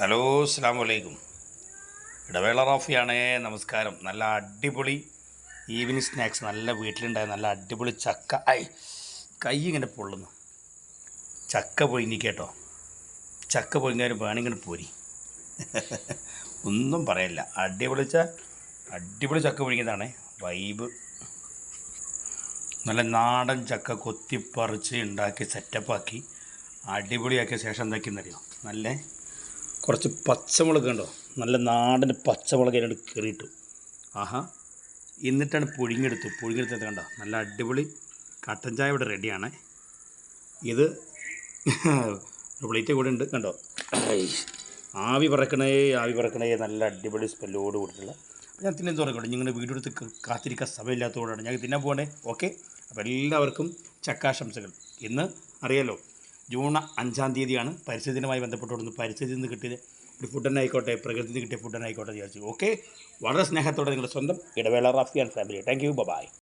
Hello അസ്സാം വലൈക്കും ഇടവേള റാഫിയാണേ നമസ്കാരം. നല്ല അടിപൊളി ഈവനിങ് സ്നാക്സ് നല്ല വീട്ടിലുണ്ടായ നല്ല അടിപൊളി ചക്ക. ഐ കൈ ഇങ്ങനെ പൊള്ളുന്നു. ചക്ക പൊയിഞ്ഞി കേട്ടോ ചക്ക പൊഴിഞ്ഞാലും വേണിങ്ങനെ പോരി. ഒന്നും പറയില്ല. അടിപൊളി ച അടിപൊളി ചക്ക പൊഴിഞ്ഞതാണ്. വൈബ്. നല്ല നാടൻ ചക്ക കൊത്തിപ്പറിച്ച് ഉണ്ടാക്കി സെറ്റപ്പാക്കി അടിപൊളിയാക്കിയ ശേഷം എന്താക്കിയെന്നറിയോ നല്ല കുറച്ച് പച്ചമുളക് കണ്ടോ? നല്ല നാടൻ പച്ചമുളക് അതിനോട് കയറിയിട്ടു ആഹാ. എന്നിട്ടാണ് പുഴുങ്ങിയെടുത്തു പുഴുങ്ങിയെടുത്തത് കണ്ടോ? നല്ല അടിപൊളി കട്ടൻ ചായ ഇവിടെ റെഡിയാണ്. ഇത് പ്ലേറ്റ് കൂടെ ഉണ്ട് കണ്ടോ? ആവി പറക്കണേ ആവി പറക്കണേ നല്ല അടിപൊളി സ്മെല്ലോട് കൂടിയിട്ടുള്ള. ഞാൻ തിന്നാൻ തുറക്കട്ടെ നിങ്ങളുടെ വീഡിയോ എടുത്ത് ക- കാത്തിരിക്കാൻ സമയമില്ലാത്തതുകൊണ്ടാണ് ഞങ്ങൾക്ക് തിന്നാൻ പോകണേ ഓക്കെ? അപ്പോൾ എല്ലാവർക്കും ചക്കാശംസകൾ. ഇന്ന് അറിയാലോ ജൂൺ അഞ്ചാം തീയതിയാണ് പരിസ്ഥിതിയുമായി ബന്ധപ്പെട്ടുകൊണ്ട് പരിസ്ഥിതിയിൽ നിന്ന് കിട്ടിയത് ഒരു ഫുഡ് തന്നെ ആയിക്കോട്ടെ പ്രകൃതിയിൽ നിന്ന് കിട്ടിയ ഫുഡ് തന്നെ ആയിക്കോട്ടെ വിചാരിച്ചു. ഓക്കെ വളരെ സ്നേഹത്തോടെ നിങ്ങളുടെ സ്വന്തം Idavela Rafi and family thank you bye